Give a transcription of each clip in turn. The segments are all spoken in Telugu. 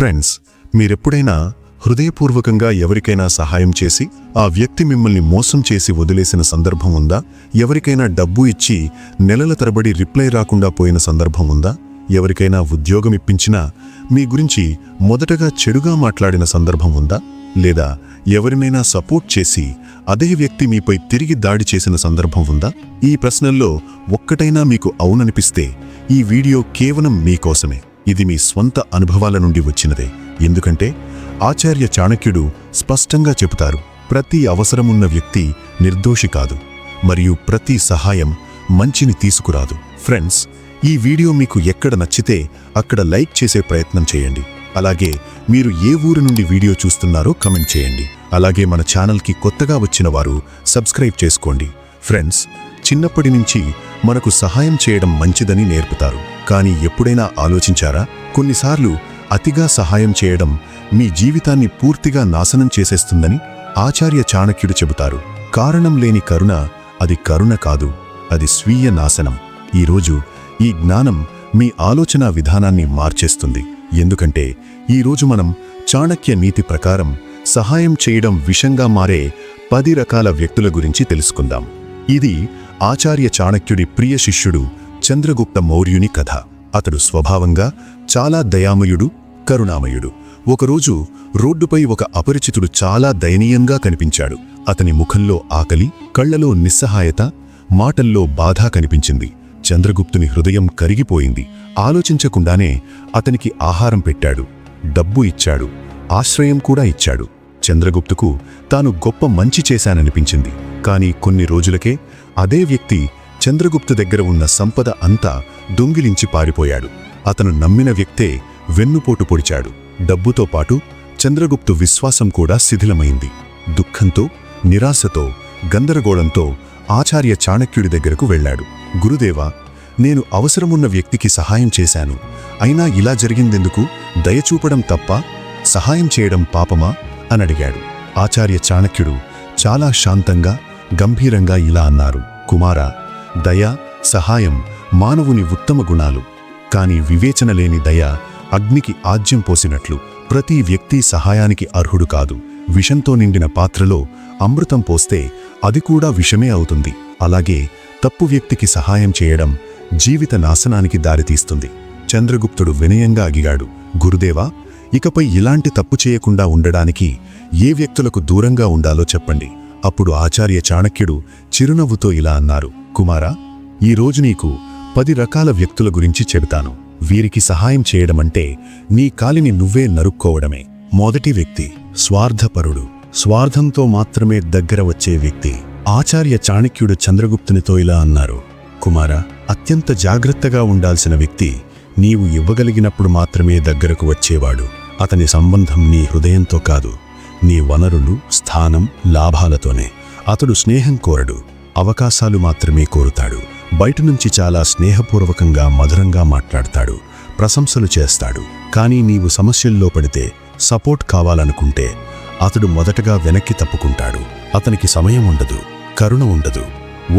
ఫ్రెండ్స్ మీరెప్పుడైనా హృదయపూర్వకంగా ఎవరికైనా సహాయం చేసి ఆ వ్యక్తి మిమ్మల్ని మోసం చేసి వదిలేసిన సందర్భం ఉందా? ఎవరికైనా డబ్బు ఇచ్చి నెలల తరబడి రిప్లై రాకుండా పోయిన సందర్భం ఉందా? ఎవరికైనా ఉద్యోగం ఇప్పించినా మీ గురించి మొదటగా చెడుగా మాట్లాడిన సందర్భం ఉందా? లేదా ఎవరినైనా సపోర్ట్ చేసి అదే వ్యక్తి మీపై తిరిగి దాడి చేసిన సందర్భం ఉందా? ఈ ప్రశ్నల్లో ఒక్కటైనా మీకు అవుననిపిస్తే ఈ వీడియో కేవలం మీకోసమే. ఇది మీ స్వంత అనుభవాల నుండి వచ్చినదే. ఎందుకంటే ఆచార్య చాణక్యుడు స్పష్టంగా చెబుతారు ప్రతి అవసరమున్న వ్యక్తి నిర్దోషి కాదు మరియు ప్రతి సహాయం మంచిని తీసుకురాదు. ఫ్రెండ్స్ ఈ వీడియో మీకు ఎక్కడ నచ్చితే అక్కడ లైక్ చేసే ప్రయత్నం చేయండి. అలాగే మీరు ఏ ఊరు నుండి వీడియో చూస్తున్నారో కమెంట్ చేయండి. అలాగే మన ఛానల్కి కొత్తగా వచ్చిన వారు సబ్స్క్రైబ్ చేసుకోండి. ఫ్రెండ్స్ చిన్నప్పటి నుంచి మనకు సహాయం చేయడం మంచిదని నేర్పుతారు. కానీ ఎప్పుడైనా ఆలోచించారా? కొన్నిసార్లు అతిగా సహాయం చేయడం మీ జీవితాన్ని పూర్తిగా నాశనం చేసేస్తుందని ఆచార్య చాణక్యుడు చెబుతారు. కారణం లేని కరుణ అది కరుణ కాదు అది స్వీయ నాశనం. ఈరోజు ఈ జ్ఞానం మీ ఆలోచన విధానాన్ని మార్చేస్తుంది. ఎందుకంటే ఈరోజు మనం చాణక్య నీతి ప్రకారం సహాయం చేయడం విషంగా మారే పది రకాల వ్యక్తుల గురించి తెలుసుకుందాం. ఇది ఆచార్య చాణక్యుడి ప్రియ శిష్యుడు చంద్రగుప్త మౌర్యుని కథ. అతడు స్వభావంగా చాలా దయామయుడు కరుణామయుడు. ఒకరోజు రోడ్డుపై ఒక అపరిచితుడు చాలా దయనీయంగా కనిపించాడు. అతని ముఖంలో ఆకలి కళ్ళలో నిస్సహాయత మాటల్లో బాధ కనిపించింది. చంద్రగుప్తుని హృదయం కరిగిపోయింది. ఆలోచించకుండానే అతనికి ఆహారం పెట్టాడు. డబ్బు ఇచ్చాడు. ఆశ్రయం కూడా ఇచ్చాడు. చంద్రగుప్తుకు తాను గొప్ప మంచి చేశాననిపించింది. కాని కొన్ని రోజులకే అదే వ్యక్తి చంద్రగుప్తు దగ్గర ఉన్న సంపద అంతా దొంగిలించి పారిపోయాడు. అతను నమ్మిన వ్యక్తే వెన్నుపోటు పొడిచాడు. డబ్బుతో పాటు చంద్రగుప్తు విశ్వాసం కూడా శిథిలమైంది. దుఃఖంతో నిరాశతో గందరగోళంతో ఆచార్య చాణక్యుడి దగ్గరకు వెళ్ళాడు. గురుదేవా నేను అవసరమున్న వ్యక్తికి సహాయం చేశాను. అయినా ఇలా జరిగిందెందుకు? దయచూపడం తప్ప సహాయం చేయడం పాపమా? అని అడిగాడు. ఆచార్య చాణక్యుడు చాలా శాంతంగా గంభీరంగా ఇలా అన్నారు. కుమారా దయ సహాయం మానవుని ఉత్తమ గుణాలు. కాని వివేచన లేని దయ అగ్నికి ఆజ్యం పోసినట్లు ప్రతి వ్యక్తి సహాయానికి అర్హుడు కాదు. విషంతో నిండిన పాత్రలో అమృతం పోస్తే అది కూడా విషమే అవుతుంది. అలాగే తప్పు వ్యక్తికి సహాయం చేయడం జీవిత నాశనానికి దారితీస్తుంది. చంద్రగుప్తుడు వినయంగా అగిగాడు గురుదేవా ఇకపై ఇలాంటి తప్పు చేయకుండా ఉండడానికి ఏ వ్యక్తులకు దూరంగా ఉండాలో చెప్పండి. అప్పుడు ఆచార్య చాణక్యుడు చిరునవ్వుతో ఇలా అన్నారు కుమారా ఈ రోజు నీకు పది రకాల వ్యక్తుల గురించి చెబుతాను. వీరికి సహాయం చేయడమంటే నీ కాలిని నువ్వే నరుక్కోవడమే. మొదటి వ్యక్తి స్వార్థపరుడు. స్వార్థంతో మాత్రమే దగ్గర వచ్చే వ్యక్తి ఆచార్య చాణక్యుడు చంద్రగుప్తునితో ఇలా అన్నారు కుమార అత్యంత జాగ్రత్తగా ఉండాల్సిన వ్యక్తి నీవు ఇవ్వగలిగినప్పుడు మాత్రమే దగ్గరకు వచ్చేవాడు. అతని సంబంధం నీ హృదయంతో కాదు. నీ వనరులు స్థానం లాభాలతోనే. అతడు స్నేహం కోరడు. అవకాశాలు మాత్రమే కోరుతాడు. బయట నుంచి చాలా స్నేహపూర్వకంగా మధురంగా మాట్లాడతాడు. ప్రశంసలు చేస్తాడు. కానీ నీవు సమస్యల్లో పడితే సపోర్ట్ కావాలనుకుంటే అతడు మొదటగా వెనక్కి తప్పుకుంటాడు. అతనికి సమయం ఉండదు. కరుణ ఉండదు.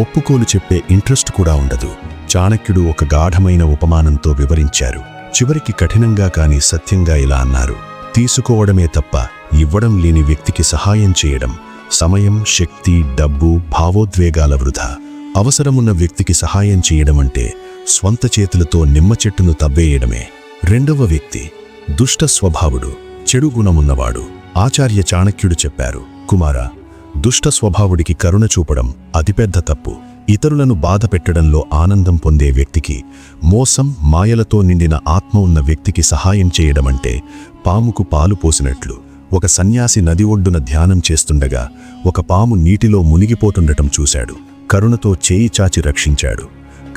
ఒప్పుకోలు చెప్పే ఇంట్రెస్ట్ కూడా ఉండదు. చాణక్యుడు ఒక గాఢమైన ఉపమానంతో వివరించారు. చివరికి కఠినంగా కాని సత్యంగా ఇలా అన్నారు. తీసుకోవడమే తప్ప ఇవ్వడం లేని వ్యక్తికి సహాయం చేయడం సమయం శక్తి డబ్బు భావోద్వేగాల వృధా. అవసరమున్న వ్యక్తికి సహాయం చేయడం అంటే స్వంత చేతులతో నిమ్మ చెట్టును తవ్వేయడమే. రెండవ వ్యక్తి దుష్ట స్వభావుడు చెడు గుణమున్నవాడు. ఆచార్య చాణక్యుడు చెప్పారు కుమారా దుష్ట స్వభావుడికి కరుణ చూపడం అతిపెద్ద తప్పు. ఇతరులను బాధ పెట్టడంలో ఆనందం పొందే వ్యక్తికి మోసం మాయలతో నిండిన ఆత్మ ఉన్న వ్యక్తికి సహాయం చేయడమంటే పాముకు పాలు పోసినట్లు ఒక సన్యాసి నది ఒడ్డున ధ్యానం చేస్తుండగా ఒక పాము నీటిలో మునిగిపోతుండటం చూశాడు. కరుణతో చేయి చాచి రక్షించాడు.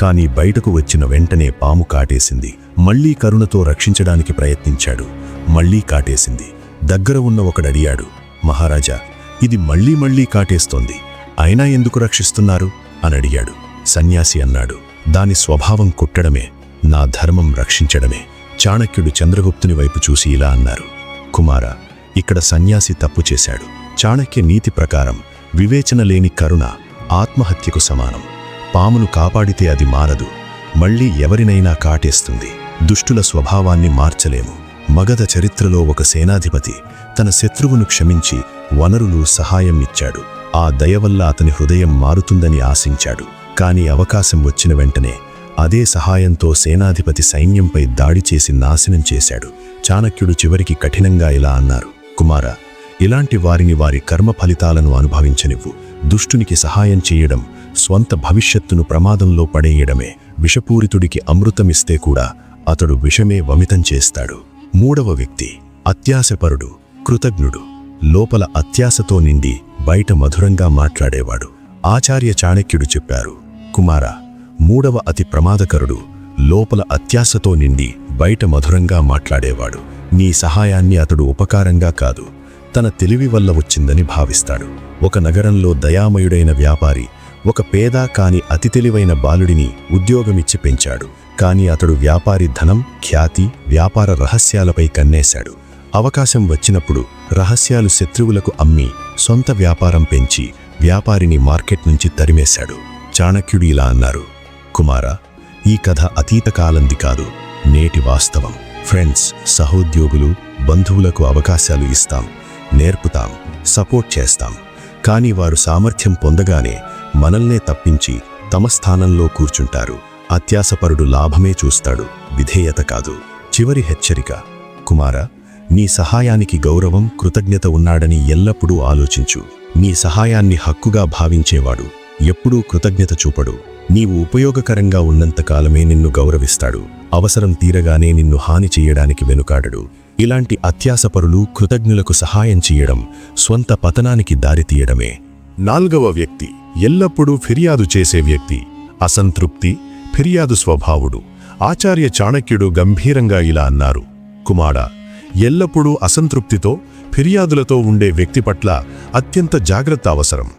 కాని బయటకు వచ్చిన వెంటనే పాము కాటేసింది. మళ్ళీ కరుణతో రక్షించడానికి ప్రయత్నించాడు. మళ్ళీ కాటేసింది. దగ్గర ఉన్న ఒకడడియాడు మహారాజా ఇది మళ్ళీ మళ్ళీ కాటేస్తోంది. అయినా ఎందుకు రక్షిస్తున్నారు? అని అడిగాడు. సన్యాసి అన్నాడు దాని స్వభావం కుట్టడమే నా ధర్మం రక్షించడమే. చాణక్యుడు చంద్రగుప్తుని వైపు చూసి ఇలా అన్నారు కుమార ఇక్కడ సన్యాసి తప్పు చేశాడు. చాణక్య నీతి ప్రకారం వివేచన లేని కరుణ ఆత్మహత్యకు సమానం. పామును కాపాడితే అది మారదు మళ్ళీ ఎవరినైనా కాటేస్తుంది. దుష్టుల స్వభావాన్ని మార్చలేము. మగధ చరిత్రలో ఒక సేనాధిపతి తన శత్రువును క్షమించి వనరులు సహాయం ఇచ్చాడు. ఆ దయ వల్ల అతని హృదయం మారుతుందని ఆశించాడు. కాని అవకాశం వచ్చిన వెంటనే అదే సహాయంతో సేనాధిపతి సైన్యంపై దాడి చేసి నాశనం చేశాడు. చాణక్యుడు చివరికి కఠినంగా ఇలా అన్నారు కుమార ఇలాంటి వారిని వారి కర్మ ఫలితాలను అనుభవించనివ్వు. దుష్టునికి సహాయం చేయడం స్వంత భవిష్యత్తును ప్రమాదంలో పడేయడమే. విషపూరితుడికి అమృతమిస్తే కూడా అతడు విషమే వమితం చేస్తాడు. మూడవ వ్యక్తి అత్యాశపరుడు కృతజ్ఞుడు. లోపల అత్యాశతో నిండి బయట మధురంగా మాట్లాడేవాడు. ఆచార్య చాణక్యుడు చెప్పారు కుమార మూడవ అతి ప్రమాదకరుడు లోపల అత్యాశతో నిండి బయట మధురంగా మాట్లాడేవాడు. నీ సహాయాన్ని అతడు ఉపకారంగా కాదు తన తెలివి వల్ల వచ్చిందని భావిస్తాడు. ఒక నగరంలో దయామయుడైన వ్యాపారి ఒక పేద కాని అతి తెలివైన బాలుడిని ఉద్యోగమిచ్చి పెంచాడు. కాని అతడు వ్యాపారి ధనం ఖ్యాతి వ్యాపార రహస్యాలపై కన్నేశాడు. అవకాశం వచ్చినప్పుడు రహస్యాలు శత్రువులకు అమ్మి సొంత వ్యాపారం పెంచి వ్యాపారిని మార్కెట్ నుంచి తరిమేశాడు. చాణక్యుడు ఇలా అన్నారు కుమార ఈ కథ అతీత కాలంది కాదు నేటి వాస్తవం. ఫ్రెండ్స్ సహోద్యోగులు బంధువులకు అవకాశాలు ఇస్తాం నేర్పుతాం సపోర్ట్ చేస్తాం. కానీ వారు సామర్థ్యం పొందగానే మనల్నే తప్పించి తమ స్థానంలో కూర్చుంటారు. అత్యాసపరుడు లాభమే చూస్తాడు విధేయత కాదు. చివరి హెచ్చరిక కుమార నీ సహాయానికి గౌరవం కృతజ్ఞత ఉన్నాడని ఎల్లప్పుడూ ఆలోచించు. నీ సహాయాన్ని హక్కుగా భావించేవాడు ఎప్పుడూ కృతజ్ఞత చూపడు. నీవు ఉపయోగకరంగా ఉన్నంతకాలమే నిన్ను గౌరవిస్తాడు. అవసరం తీరగానే నిన్ను హాని చెయ్యడానికి వెనుకాడడు. ఇలాంటి అత్యాసపరులు కృతజ్ఞులకు సహాయం చేయడం స్వంత పతనానికి దారితీయడమే నాల్గవ వ్యక్తి ఎల్లప్పుడూ ఫిర్యాదు చేసే వ్యక్తి. అసంతృప్తి ఫిర్యాదు స్వభావుడు. ఆచార్య చాణక్యుడు గంభీరంగా ఇలా అన్నారు. కుమారా ఎల్లప్పుడూ అసంతృప్తితో ఫిర్యాదులతో ఉండే వ్యక్తి పట్ల అత్యంత జాగ్రత్త అవసరం.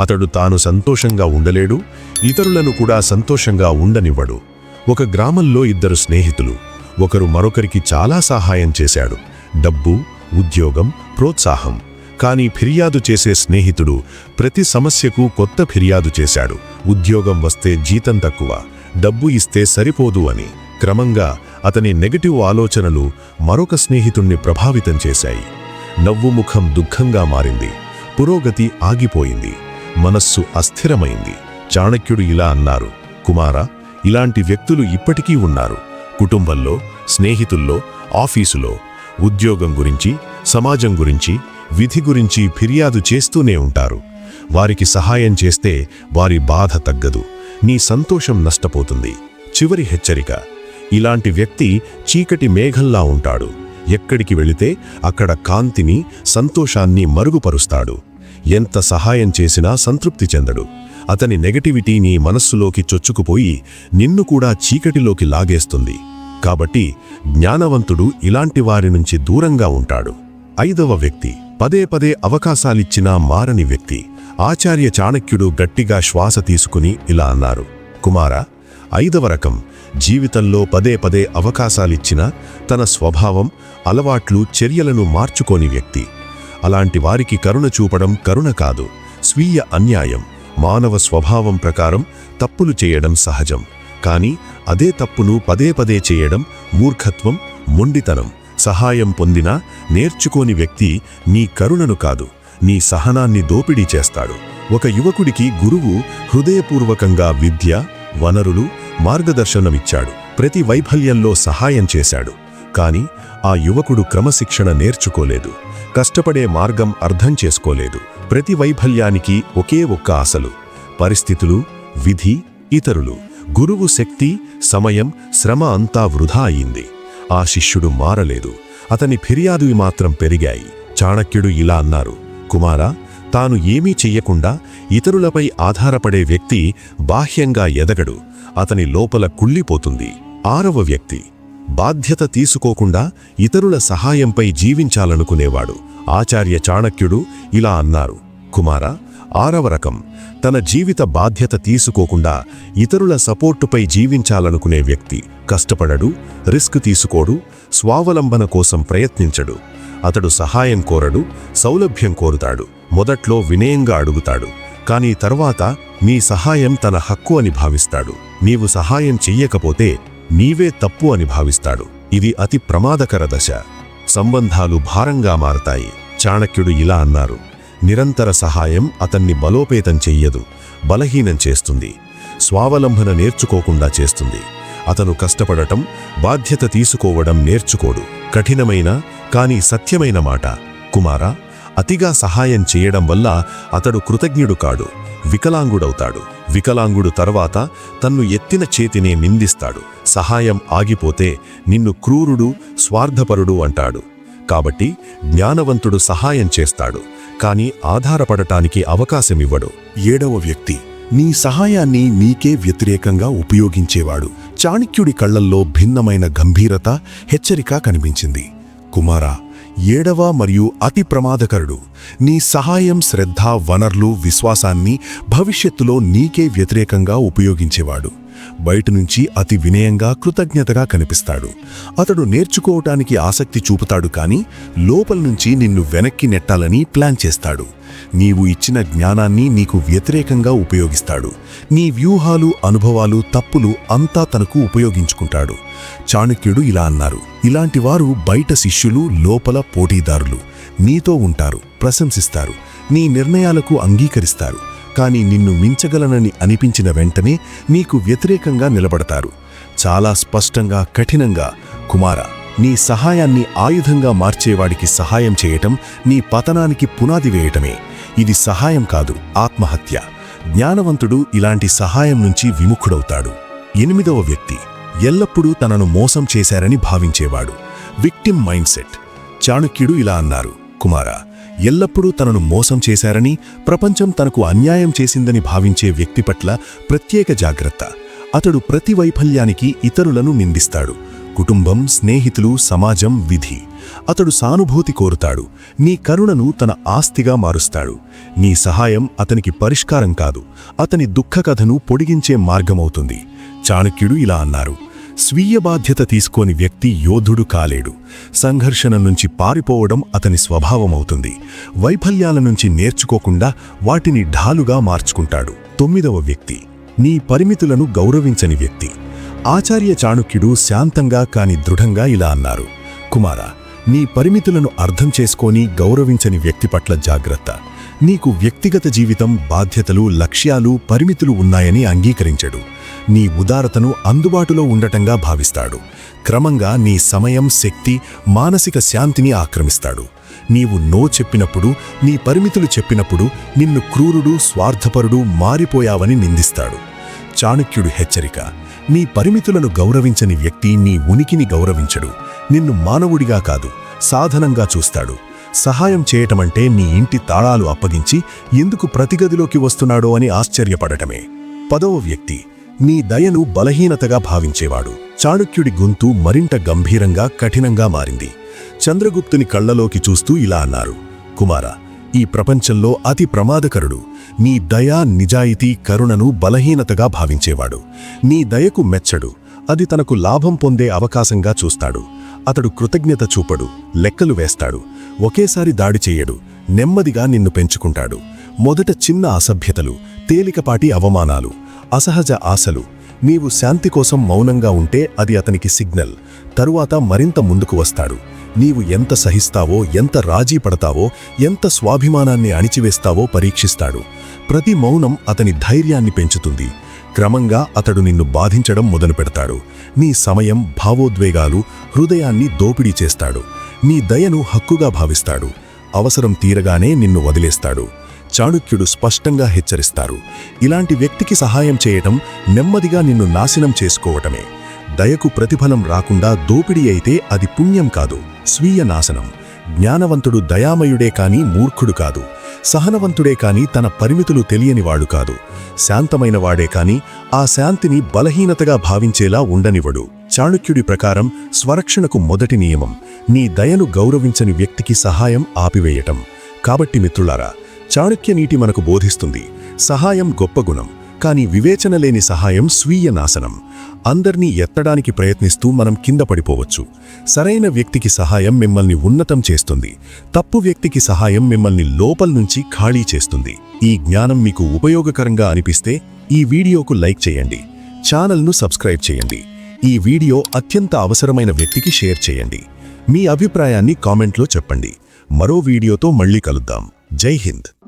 అతడు తాను సంతోషంగా ఉండలేడు ఇతరులను కూడా సంతోషంగా ఉండనివ్వడు. ఒక గ్రామంలో ఇద్దరు స్నేహితులు ఒకరు మరొకరికి చాలా సహాయం చేశాడు. డబ్బు ఉద్యోగం ప్రోత్సాహం. కానీ ఫిర్యాదు చేసే స్నేహితుడు ప్రతి సమస్యకు కొత్త ఫిర్యాదు చేశాడు. ఉద్యోగం వస్తే జీతం తక్కువ డబ్బు ఇస్తే సరిపోదు అని. క్రమంగా అతని నెగటివ్ ఆలోచనలు మరొక స్నేహితుణ్ణి ప్రభావితం చేశాయి. నవ్వు ముఖం దుఃఖంగా మారింది. పురోగతి ఆగిపోయింది. మనస్సు అస్థిరమైంది. చాణక్యుడు ఇలా అన్నారు కుమారా ఇలాంటి వ్యక్తులు ఇప్పటికీ ఉన్నారు. కుటుంబంలో స్నేహితుల్లో ఆఫీసులో ఉద్యోగం గురించి సమాజం గురించి విధి గురించి ఫిర్యాదు చేస్తూనే ఉంటారు. వారికి సహాయం చేస్తే వారి బాధ తగ్గదు. నీ సంతోషం నష్టపోతుంది. చివరి హెచ్చరిక. ఇలాంటి వ్యక్తి చీకటి మేఘంలా ఉంటాడు. ఎక్కడికి వెళితే అక్కడ కాంతిని సంతోషాన్ని మరుగుపరుస్తాడు. ఎంత సహాయం చేసినా సంతృప్తి చెందడు. అతని నెగటివిటీ నీ మనస్సులోకి చొచ్చుకుపోయి నిన్ను కూడా చీకటిలోకి లాగేస్తుంది. కాబట్టి జ్ఞానవంతుడు ఇలాంటి వారి నుంచి దూరంగా ఉంటాడు. ఐదవ వ్యక్తి. పదే పదే అవకాశాలిచ్చినా మారని వ్యక్తి. ఆచార్య చాణక్యుడు గట్టిగా శ్వాస తీసుకుని ఇలా అన్నారు. కుమారా ఐదవ రకం. జీవితంలో పదే పదే అవకాశాలిచ్చినా తన స్వభావం అలవాట్లు చర్యలను మార్చుకోని వ్యక్తి. అలాంటి వారికి కరుణ చూపడం కరుణ కాదు స్వీయ అన్యాయం. మానవ స్వభావం ప్రకారం తప్పులు చేయడం సహజం. కాని అదే తప్పును పదే పదే చేయడం మూర్ఖత్వం మొండితనం. సహాయం పొందినా నేర్చుకోని వ్యక్తి నీ కరుణను కాదు నీ సహనాన్ని దోపిడీ చేస్తాడు. ఒక యువకుడికి గురువు హృదయపూర్వకంగా విద్య వనరులు మార్గదర్శనమిచ్చాడు. ప్రతి వైఫల్యంలో సహాయం చేశాడు. కాని ఆ యువకుడు క్రమశిక్షణ నేర్చుకోలేదు. కష్టపడే మార్గం అర్థం చేసుకోలేదు. ప్రతి వైఫల్యానికి ఒకే ఒక్క ఆశలు. పరిస్థితులు విధి ఇతరులు. గురువు శక్తి సమయం శ్రమ అంతా వృధా అయింది. ఆ శిష్యుడు మారలేదు. అతని ఫిర్యాదువి మాత్రం పెరిగాయి. చాణక్యుడు ఇలా అన్నారు కుమారా తాను ఏమీ చెయ్యకుండా ఇతరులపై ఆధారపడే వ్యక్తి బాహ్యంగా ఎదగడు. అతని లోపల కుళ్ళిపోతుంది. ఆరవ వ్యక్తి. బాధ్యత తీసుకోకుండా ఇతరుల సహాయంపై జీవించాలనుకునేవాడు. ఆచార్య చాణక్యుడు ఇలా అన్నారు. కుమారా ఆరవ రకం. తన జీవిత బాధ్యత తీసుకోకుండా ఇతరుల సపోర్టుపై జీవించాలనుకునే వ్యక్తి కష్టపడడు రిస్క్ తీసుకోడు స్వావలంబన కోసం ప్రయత్నించడు. అతడు సహాయం కోరడు సౌలభ్యం కోరుతాడు. మొదట్లో వినయంగా అడుగుతాడు. కానీ తర్వాత నీ సహాయం తన హక్కు అని భావిస్తాడు. నీవు సహాయం చెయ్యకపోతే నీవే తప్పు అని భావిస్తాడు. ఇది అతి ప్రమాదకర దశ. సంబంధాలు భారంగా మారతాయి. చాణక్యుడు ఇలా అన్నారు. నిరంతర సహాయం అతన్ని బలోపేతం చెయ్యదు. బలహీనం చేస్తుంది. స్వావలంబన నేర్చుకోకుండా చేస్తుంది. అతను కష్టపడటం బాధ్యత తీసుకోవడం నేర్చుకోడు. కఠినమైన కాని సత్యమైన మాట. కుమారా అతిగా సహాయం చేయడం వల్ల అతడు కృతజ్ఞుడు కాడు వికలాంగుడవుతాడు. వికలాంగుడు తర్వాత తన్ను ఎత్తిన చేతినే నిందిస్తాడు. సహాయం ఆగిపోతే నిన్ను క్రూరుడు స్వార్థపరుడు అంటాడు. కాబట్టి జ్ఞానవంతుడు సహాయం చేస్తాడు కాని ఆధారపడటానికి అవకాశమివ్వడు. ఏడవ వ్యక్తి నీ సహాయాన్ని నీకే వ్యతిరేకంగా ఉపయోగించేవాడు. చాణక్యుడి కళ్ళల్లో భిన్నమైన గంభీరత హెచ్చరిక కనిపించింది. కుమారా ఏడవ మరియు అతి ప్రమాదకరుడు. నీ సహాయం శ్రద్ధ వనర్లు విశ్వాసాన్ని భవిష్యత్తులో నీకే వ్యతిరేకంగా ఉపయోగించేవాడు. బయట నుంచి అతి వినయంగా కృతజ్ఞతగా కనిపిస్తాడు. అతడు నేర్చుకోవటానికి ఆసక్తి చూపుతాడు కానీ లోపల నుంచి నిన్ను వెనక్కి నెట్టాలని ప్లాన్ చేస్తాడు. నీవు ఇచ్చిన జ్ఞానాన్ని నీకు వ్యతిరేకంగా ఉపయోగిస్తాడు. నీ వ్యూహాలు అనుభవాలు తప్పులు అంతా తనకు ఉపయోగించుకుంటాడు. చాణక్యుడు ఇలా అన్నారు. ఇలాంటివారు బయట శిష్యులు లోపల పోటీదారులు. నీతో ఉంటారు ప్రశంసిస్తారు నీ నిర్ణయాలకు అంగీకరిస్తారు కానీ నిన్ను మించగలనని అనిపించిన వెంటనే నీకు వ్యతిరేకంగా నిలబడతారు. చాలా స్పష్టంగా కఠినంగా కుమార నీ సహాయాన్ని ఆయుధంగా మార్చేవాడికి సహాయం చేయటం నీ పతనానికి పునాది వేయటమే. ఇది సహాయం కాదు ఆత్మహత్య. జ్ఞానవంతుడు ఇలాంటి సహాయం నుంచి విముఖుడవుతాడు. ఎనిమిదవ వ్యక్తి ఎల్లప్పుడూ తనను మోసం చేశారని భావించేవాడు. విక్టిమ్ మైండ్ సెట్ ఇలా అన్నారు. కుమారా ఎల్లప్పుడూ తనను మోసం చేశారని ప్రపంచం తనకు అన్యాయం చేసిందని భావించే వ్యక్తి పట్ల ప్రత్యేక జాగ్రత్త. అతడు ప్రతి వైఫల్యానికి ఇతరులను నిందిస్తాడు. కుటుంబం స్నేహితులు సమాజం విధి. అతడు సానుభూతి కోరుతాడు. నీ కరుణను తన ఆస్తిగా మారుస్తాడు. నీ సహాయం అతనికి పరిష్కారం కాదు. అతని దుఃఖకథను పొడిగించే మార్గమవుతుంది. చాణక్యుడు ఇలా అన్నారు. స్వీయ బాధ్యత తీసుకోని వ్యక్తి యోధుడు కాలేడు. సంఘర్షణ నుంచి పారిపోవడం అతని స్వభావమవుతుంది. వైఫల్యాల నుంచి నేర్చుకోకుండా వాటిని ఢాలుగా మార్చుకుంటాడు. తొమ్మిదవ వ్యక్తి నీ పరిమితులను గౌరవించని వ్యక్తి. ఆచార్య చాణుక్యుడు శాంతంగా కాని దృఢంగా ఇలా అన్నారు. కుమార నీ పరిమితులను అర్థం చేసుకొని గౌరవించని వ్యక్తి పట్ల జాగ్రత్త. నీకు వ్యక్తిగత జీవితం బాధ్యతలు లక్ష్యాలు పరిమితులు ఉన్నాయని అంగీకరించడు. నీ ఉదారతను అందుబాటులో ఉండటంగా భావిస్తాడు. క్రమంగా నీ సమయం శక్తి మానసిక శాంతిని ఆక్రమిస్తాడు. నీవు నో చెప్పినప్పుడు నీ పరిమితులు చెప్పినప్పుడు నిన్ను క్రూరుడు స్వార్థపరుడు మారిపోయావని నిందిస్తాడు. చాణక్యుడు హెచ్చరిక నీ పరిమితులను గౌరవించని వ్యక్తి నీ ఉనికిని గౌరవించడు. నిన్ను మానవుడిగా కాదు సాధనంగా చూస్తాడు. సహాయం చేయటమంటే నీ ఇంటి తాళాలు అప్పగించి ఎందుకు ప్రతిగదిలోకి వస్తున్నాడో అని ఆశ్చర్యపడటమే. పదవ వ్యక్తి నీ దయను బలహీనతగా భావించేవాడు. చాణుక్యుడి గొంతు మరింత గంభీరంగా కఠినంగా మారింది. చంద్రగుప్తుని కళ్ళలోకి చూస్తూ ఇలా అన్నారు కుమార ఈ ప్రపంచంలో అతి ప్రమాదకరుడు నీ దయ నిజాయితీ కరుణను బలహీనతగా భావించేవాడు. నీ దయకు మెచ్చడు అది తనకు లాభం పొందే అవకాశంగా చూస్తాడు. అతడు కృతజ్ఞత చూపడు లెక్కలు వేస్తాడు ఒకేసారి దాడి చేయడు నెమ్మదిగా నిన్ను పెంచుకుంటాడు. మొదట చిన్న అసభ్యతలు తేలికపాటి అవమానాలు అసహజ ఆశలు. నీవు శాంతి కోసం మౌనంగా ఉంటే అది అతనికి సిగ్నల్. తరువాత మరింత ముందుకు వస్తాడు. నీవు ఎంత సహిస్తావో ఎంత రాజీ పడతావో ఎంత స్వాభిమానాన్ని అణిచివేస్తావో పరీక్షిస్తాడు. ప్రతి మౌనం అతని ధైర్యాన్ని పెంచుతుంది. క్రమంగా అతడు నిన్ను బాధించడం మొదలుపెడతాడు. నీ సమయం భావోద్వేగాలు హృదయాన్ని దోపిడీ చేస్తాడు. నీ దయను హక్కుగా భావిస్తాడు. అవసరం తీరగానే నిన్ను వదిలేస్తాడు. చాణుక్యుడు స్పష్టంగా హెచ్చరిస్తారు. ఇలాంటి వ్యక్తికి సహాయం చేయటం నెమ్మదిగా నిన్ను నాశనం చేసుకోవటమే. దయకు ప్రతిఫలం రాకుండా దోపిడీ అయితే అది పుణ్యం కాదు. స్వీయ నాశనం. జ్ఞానవంతుడు దయామయుడే కాని మూర్ఖుడు కాదు. సహనవంతుడే కాని తన పరిమితులు తెలియనివాడు కాదు. శాంతమైనవాడే కాని ఆ శాంతిని బలహీనతగా భావించేలా ఉండనివడు చాణుక్యుడి ప్రకారం స్వరక్షణకు మొదటి నియమం. నీ దయను గౌరవించని వ్యక్తికి సహాయం ఆపివేయటం. కాబట్టి మిత్రులారా చాణుక్య నీటి మనకు బోధిస్తుంది. సహాయం గొప్ప గుణం. కానీ వివేచన లేని సహాయం స్వీయ నాశనం. అందర్నీ ఎత్తడానికి ప్రయత్నిస్తూ మనం కింద పడిపోవచ్చు. సరైన వ్యక్తికి సహాయం మిమ్మల్ని ఉన్నతం చేస్తుంది. తప్పు వ్యక్తికి సహాయం మిమ్మల్ని లోపల నుంచి ఖాళీ చేస్తుంది. ఈ జ్ఞానం మీకు ఉపయోగకరంగా అనిపిస్తే ఈ వీడియోకు లైక్ చేయండి. ఛానల్ను సబ్స్క్రైబ్ చేయండి. ఈ వీడియో అత్యంత అవసరమైన వ్యక్తికి షేర్ చేయండి. మీ అభిప్రాయాన్ని కామెంట్లో చెప్పండి. మరో వీడియోతో మళ్ళీ కలుద్దాం. జై హింద్.